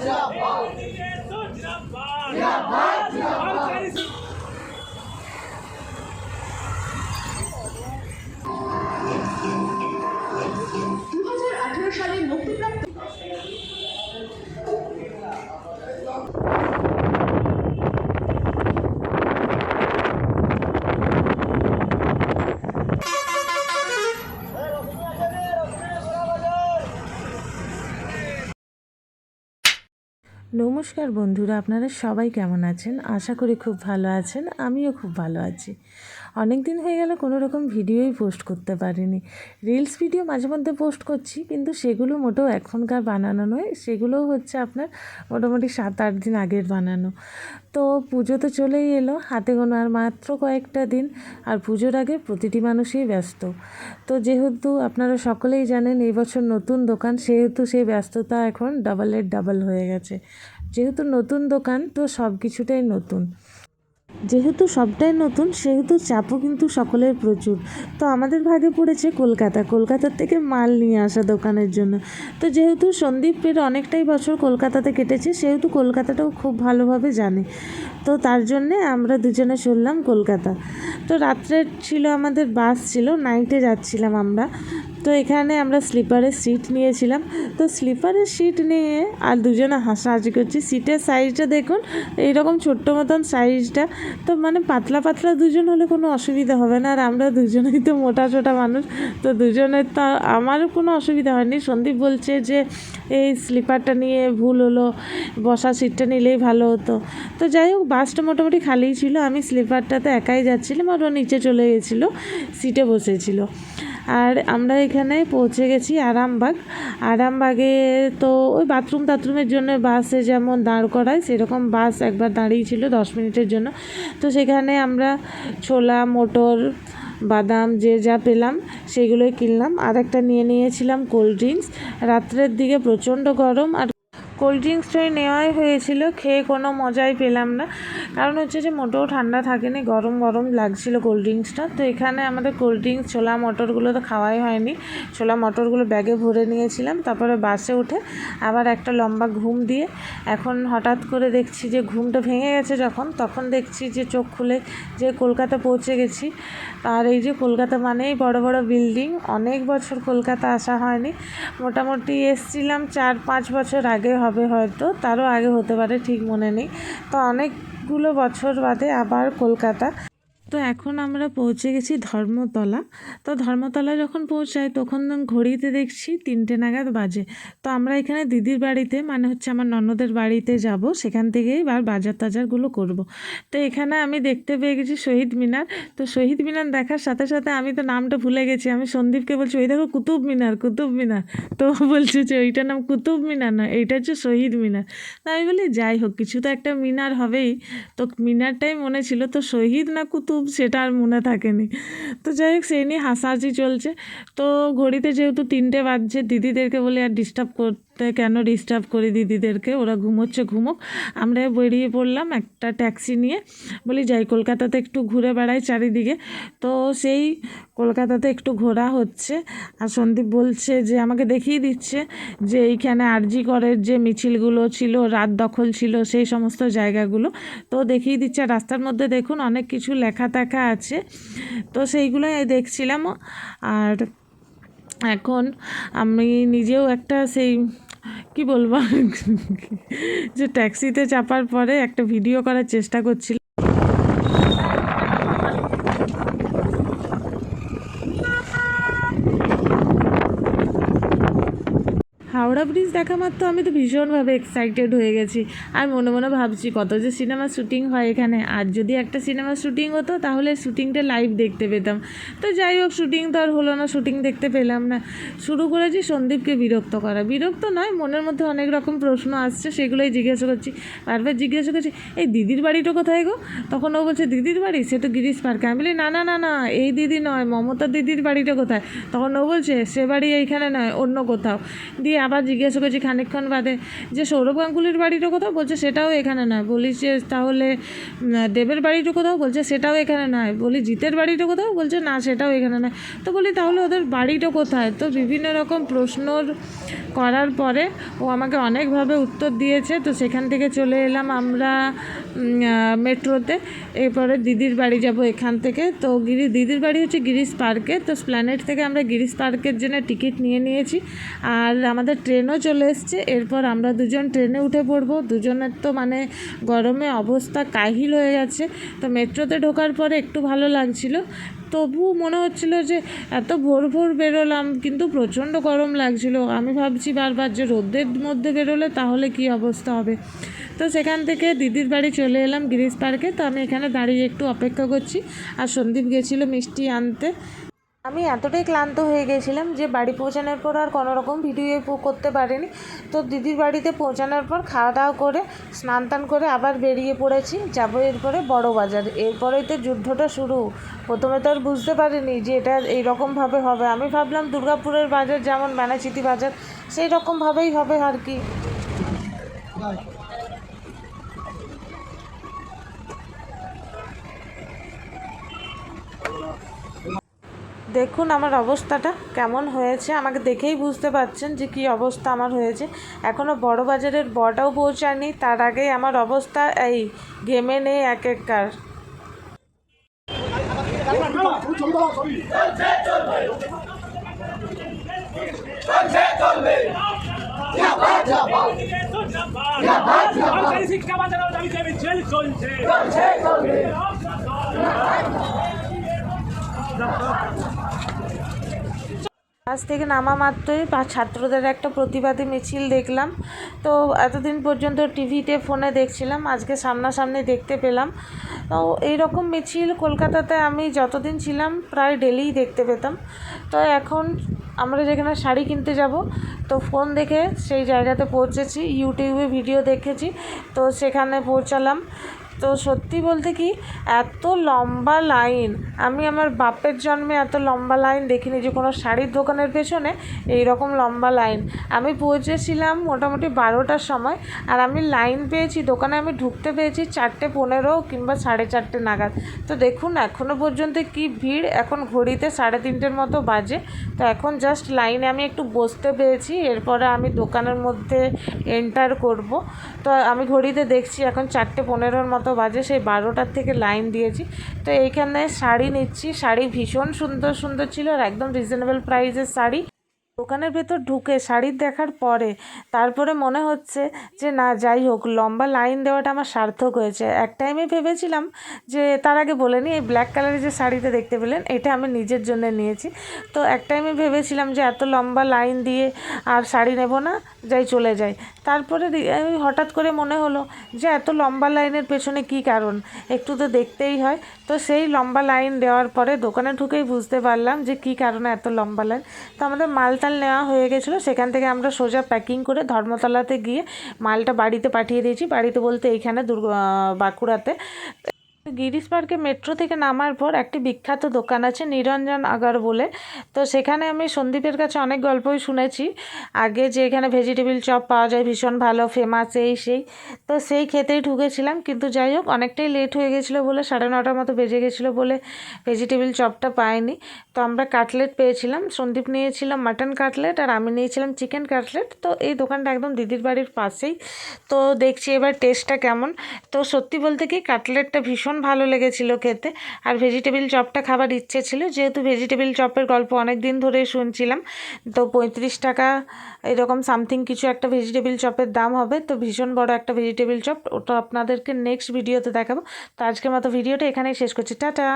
দু নমস্কার বন্ধুরা, আপনারা সবাই কেমন আছেন? আশা করি খুব ভালো আছেন, আমিও খুব ভালো আছি। অনেক দিন হয়ে গেল কোনো রকম ভিডিওই পোস্ট করতে পারিনি। রিলস ভিডিও মাঝে মধ্যে পোস্ট করছি, কিন্তু সেগুলো মোটেও এখনকার বানানো নয়, সেগুলোও হচ্ছে আপনার মোটামুটি সাত আট দিন আগের বানানো। তো পুজো তো চলেই এলো, হাতে গোনো আর মাত্র কয়েকটা দিন, আর পুজোর আগে প্রতিটি মানুষই ব্যস্ত। তো যেহেতু আপনারা সকলেই জানেন, এই বছর নতুন দোকান, সেহেতু সেই ব্যস্ততা এখন ডাবলের ডাবল হয়ে গেছে। যেহেতু নতুন দোকান, তো সব কিছুটাই নতুন। যেহেতু সবটাই নতুন, সেহেতু চাপও কিন্তু সকলের প্রচুর। তো আমাদের ভাগে পড়েছে কলকাতা। কলকাতার থেকে মাল নিয়ে আসা দোকানের জন্য। তো যেহেতু সন্দীপের অনেকটাই বছর কলকাতাতে কেটেছে, সেহেতু কলকাতাটাও খুব ভালোভাবে জানে। তো তার জন্যে আমরা দুজনে চললাম কলকাতা। তো রাত্রে ছিল আমাদের বাস ছিল নাইটে যাচ্ছিলাম আমরা। তো এখানে আমরা স্লিপারের সিট নিয়েছিলাম। তো স্লিপারের সিট নিয়ে আর দুজনে হাসাহাসি করছি। সিটের সাইজটা দেখুন এইরকম ছোট্ট মতন সাইজটা তো মানে পাতলা পাতলা দুজন হলে কোনো অসুবিধা হবে না। আর আমরা দুজনেই তো মোটা ছোটা মানুষ। তো দুজনের তো আমারও কোনো অসুবিধা হয়নি। সন্দীপ বলছে যে, এই স্লিপারটা নিয়ে ভুল হলো। বসা সিটটা নিলেই ভালো হতো। তো যাই হোক বাসটা মোটামুটি খালিই ছিল। আমি স্লিপারটাতে একাই যাচ্ছিলাম আর ও নিচে চলে গেছিল সিটে বসেছিল। আর আমরা এখানে পৌঁছে গেছি আরামবাগ। আরামবাগে তো ওই বাথরুম টাথরুমের জন্য বাসে যেমন দাঁড় করায়, সেরকম বাস একবার দাঁড়িয়েছিল দশ মিনিটের জন্য। তো সেখানে আমরা ছোলা, মোটর, বাদাম, যে যা পেলাম সেগুলোই কিনলাম। আর একটা নিয়ে নিয়েছিলাম কোল্ড ড্রিঙ্কস রাত্রের দিকে প্রচণ্ড গরম আর কোল্ড ড্রিঙ্কসটাই নেওয়াই হয়েছিল, খেয়ে কোনো মজাই পেলাম না। কারণ হচ্ছে যে মোটেও ঠান্ডা থাকেনি, গরম গরম লাগছিল কোল্ড ড্রিঙ্কসটা। তো এখানে আমাদের কোল্ড ড্রিঙ্কস, ছোলা মটরগুলো তো খাওয়াই হয়নি। ছোলা মটরগুলো ব্যাগে ভরে নিয়েছিলাম, তারপরে বাসে উঠে আবার একটা লম্বা ঘুম দিয়ে এখন হঠাৎ করে দেখছি যে ঘুমটা ভেঙে গেছে যখন, তখন দেখছি যে চোখ খুলে যে কলকাতা পৌঁছে গেছি। আর এই যে কলকাতা মানেই বড় বড় বিল্ডিং, অনেক বছর কলকাতা আসা হয়নি। মোটামুটি এসছিলাম চার পাঁচ বছর আগে হবে হয়তো, তারও আগে হতে পারে, ঠিক মনে নেই। তো অনেকগুলো বছর বাদে আবার কলকাতা। তো এখন আমরা পৌঁছে গেছি ধর্মতলা। তো ধর্মতলা যখন পৌঁছাই, তখন ঘড়িতে দেখছি তিনটে নাগাদ বাজে। তো আমরা এখানে দিদির বাড়িতে মানে হচ্ছে আমার ননদের বাড়িতে যাব। সেখান থেকেই এবার বাজার টাজারগুলো করব। তো এখানে আমি দেখতে পেয়ে গেছি শহীদ মিনার। তো শহীদ মিনার দেখার সাথে সাথে আমি তো নামটা ভুলে গেছি। আমি সন্দীপকে বলছি, ওই দেখো কুতুব মিনার কুতুব মিনার। তো বলছে যে, ওইটার নাম কুতুব মিনার না এইটা হচ্ছে শহীদ মিনার। তো আমি বলি, যাই হোক, কিছু তো একটা মিনার হবেই। তো মিনারটাই মনে ছিল, তো শহীদ না কুতুব সেটা আর মনে থাকেনি। তো যাই হোক সেই নিয়ে হাসাহাসি চলছে। তো ঘড়িতে যেহেতু তিনটে বাজছে, দিদিদেরকে বলে আর ডিস্টার্ব করতে কেন ডিস্টার্ব করি দিদিদেরকে? ওরা ঘুমোচ্ছে, ঘুমোক। আমরা বেরিয়ে পড়লাম একটা ট্যাক্সি নিয়ে। বলি, যাই, কলকাতাতে একটু ঘুরে বেড়াই চারিদিকে। তো সেই কলকাতাতে একটু ঘোরা হচ্ছে। আর সন্দীপ বলছে যে, আমাকে দেখিয়ে দিচ্ছে যে, এইখানে আরজি করের যে মিছিলগুলো ছিল, রাত দখল ছিল, সেই সমস্ত জায়গাগুলো। তো দেখিয়ে দিচ্ছে। রাস্তার মধ্যে দেখুন, অনেক কিছু লেখা টাখা আছে। তো সেইগুলোই দেখছিলাম। আর এখন আমি নিজেও একটা সেই কি বলব? যে ট্যাক্সিতে চাপার পরে একটা ভিডিও করার চেষ্টা করছিলাম হাওড়া ব্রিজ দেখা মাত্র আমি তো ভীষণভাবে এক্সাইটেড হয়ে গেছি। আর মনে মনে ভাবছি, কত যে সিনেমা শ্যুটিং হয় এখানে। আর যদি একটা সিনেমা শ্যুটিং হতো, তাহলে শ্যুটিংটা লাইভ দেখতে পেতাম। তো যাই হোক শ্যুটিং তো আর হলো না শ্যুটিং দেখতে পেলাম না। শুরু করেছি সন্দীপকে বিরক্ত করা। বিরক্ত নয়, মনের মধ্যে অনেক রকম প্রশ্ন আসছে, সেগুলোই জিজ্ঞাসা করছি। বারবার জিজ্ঞাসা করছি, এই দিদির বাড়িটা কোথায় গো? তখন ও বলছে, দিদির বাড়ি? সে তো গিরিশ পার্কে। আমি বলি, না না না না, এই দিদি নয়, মমতা দিদির বাড়িটা কোথায়? তখন ও বলছে, সে বাড়ি এইখানে নয়, অন্য কোথাও। দিয়ে আবার জিজ্ঞাসা করছি, খানিকক্ষণ বাদে যে সৌরভ গাঙ্গুলির বাড়িটা কোথাও বলছে, সেটাও এখানে নয়। বলি যে তাহলে দেবের বাড়িটা কোথাও বলছে, সেটাও এখানে নয়। বলি জিতের বাড়িটা কোথাও বলছে, না, সেটাও এখানে নয়। তো বলি তাহলে ওদের বাড়িটা কোথায়? তো বিভিন্ন রকম প্রশ্নর করার পরে ও আমাকে অনেকভাবে উত্তর দিয়েছে। তো সেখান থেকে চলে এলাম আমরা মেট্রোতে। এরপরে দিদির বাড়ি যাব এখান থেকে। তো গিরি, দিদির বাড়ি হচ্ছে গিরিশ পার্কে। তো স্প্ল্যানেট থেকে আমরা গিরিশ পার্কের জন্য টিকিট নিয়ে নিয়েছি। আর আমাদের ট্রেনও চলে এসছে। এরপর আমরা দুজন ট্রেনে উঠে পড়ব। দুজনের তো মানে গরমে অবস্থা কাহিল হয়ে গেছে তো মেট্রোতে ঢোকার পরে একটু ভালো লাগছিল। তবুও মনে হচ্ছিল যে এত ভোর ভোর বেরোলাম, কিন্তু প্রচণ্ড গরম লাগছিল। আমি ভাবছি বারবার যে রোদের মধ্যে বেরোলে তাহলে কি অবস্থা হবে? তো সেখান থেকে দিদির বাড়ি চলে এলাম গিরিশ পার্কে। তো আমি এখানে দাঁড়িয়ে একটু অপেক্ষা করছি। আর সন্দীপ গেছিল মিষ্টি আনতে। আমি এতটাই ক্লান্ত হয়ে গেছিলাম যে বাড়ি পৌঁছানোর পর আর কোনো রকম ভিডিও করতে পারিনি। তো দিদির বাড়িতে পৌঁছানোর পর খাওয়া দাওয়া করে, স্নান টান করে আবার বেরিয়ে পড়েছি। যাব এরপরে বড় বাজার। এরপরেই তো যুদ্ধটা শুরু। প্রথমে তো আর বুঝতে পারিনি যে এটা এইরকমভাবে হবে। আমি ভাবলাম দুর্গাপুরের বাজার, যেমন ম্যানাচিতি বাজার সেই রকমভাবেই হবে আর কি। দেখুন আমার অবস্থাটা কেমন হয়েছে। আমাকে দেখেই বুঝতে পারছেন যে কী অবস্থা আমার হয়েছে। এখনও বড় বাজারের বটাও পৌঁছায়নি। তার আগেই আমার অবস্থা এই ঘেমে নেই এক মিছিল চলছে। বাস থেকে নামা মাত্রই ছাত্রদের একটা প্রতিবাদী মিছিল দেখলাম। তো এতদিন পর্যন্ত টিভিতে, ফোনে দেখছিলাম, আজকে সামনাসামনি দেখতে পেলাম। তো এইরকম মিছিল কলকাতাতে আমি যতদিন ছিলাম, প্রায় ডেলিই দেখতে পেতাম। তো এখন আমরা যেখানে শাড়ি কিনতে যাব, তো ফোন দেখে সেই জায়গাতে পৌঁছেছি, ইউটিউবে ভিডিও দেখেছি। তো সেখানে পৌঁছালাম। তো সত্যি বলতে কি, এত লম্বা লাইন, আমি আমার বাপের জন্মে এত লম্বা লাইন দেখিনি যে কোনো শাড়ির দোকানের পেছনে এই রকম লম্বা লাইন। আমি পৌঁছেছিলাম মোটামুটি বারোটার সময় আর আমি লাইন পেয়েছি, দোকানে আমি ঢুকতে পেয়েছি চারটে পনেরো কিংবা সাড়ে চারটে নাগাদ। তো দেখুন এখনও পর্যন্ত কি ভিড়, এখন ঘড়িতে সাড়ে তিনটের মতো বাজে। তো এখন জাস্ট লাইনে আমি একটু বসতে পেরেছি, এরপরে আমি দোকানের মধ্যে এন্টার করব। তো আমি ঘড়িতে দেখছি এখন চারটে পনেরোর মতো বাজে সেই বারোটার থেকে লাইন দিয়েছি। তো এইখানে শাড়ি নিচ্ছি, শাড়ি ভীষণ সুন্দর সুন্দর ছিল আর একদম রিজনেবল প্রাইসের শাড়ি। দোকানের ভেতর ঢুকে শাড়ি দেখার পরে তারপরে মনে হচ্ছে যে, না, যাই হোক, লম্বা লাইন দেওয়াটা আমার সার্থক হয়েছে। এক টাইমে ভেবেছিলাম যে, তার আগে বলে নিই এই ব্ল্যাক কালারের যে শাড়িটা দেখতে পেলেন, এটা আমি নিজের জন্য নিয়েছি। তো এক টাইমে ভেবেছিলাম যে, এত লম্বা লাইন দিয়ে আর শাড়ি নেব না, যাই চলে যাই। তারপরে হঠাৎ করে মনে হলো যে, এত লম্বা লাইনের পেছনে কি কারণ? একটু তো দেখতেই হয়। তো সেই লম্বা লাইন দেওয়ার পরে দোকানে ঢুকেই বুঝতে পারলাম যে, কি কারণে এত লম্বা লাইন? তো আমাদের মালটাল নেওয়া হয়ে গেছিল, সেখান থেকে আমরা সোজা প্যাকিং করে ধর্মতলাতে গিয়ে মালটা বাড়িতে পাঠিয়ে দিয়েছি। বাড়িতে বলতে এইখানে দুর্গা বাঁকুড়াতে। গিরিশ পার্কে মেট্রো থেকে নামার পর একটি বিখ্যাত দোকান আছে, নিরঞ্জন আগার বলে। তো সেখানে আমি সন্দীপের কাছে অনেক গল্পই শুনেছি। আগে যে এখানে ভেজিটেবিল চপ পাওয়া যায়, ভীষণ ভালো ফেমাস এই সেই। তো সেই খেতেই ঢুকেছিলাম, কিন্তু যাই হোক, অনেকটাই লেট হয়ে গেছিল বলে, সাড়ে নটার মতো বেজে গেছিল বলে ভেজিটেবিল চপটা পাইনি। তো আমরা কাটলেট পেয়েছিলাম, সন্দীপ নিয়েছিল মাটন কাটলেট আর আমি নিয়েছিলাম চিকেন কাটলেট। তো এই দোকানটা একদম দিদির বাড়ির পাশেই। তো দেখছি এবার টেস্টটা কেমন। তো সত্যি বলতে কি কাটলেটটা ভীষণ ভালো লেগেছিল খেতে। আর ভেজিটেবিল চপটা খাবার ইচ্ছে ছিল, যেহেতু ভেজিটেবিল চপের গল্প অনেক দিন ধরেই শুনছিলাম। তো পঁয়ত্রিশ টাকা এরকম সামথিং কিছু একটা ভেজিটেবিল চপের দাম হবে। তো ভীষণ বড় একটা ভেজিটেবিল চপ। ওটা আপনাদেরকে নেক্সট ভিডিওতে দেখাবো। তো আজকের মতো ভিডিওটা এখানেই শেষ করছি। টাটা!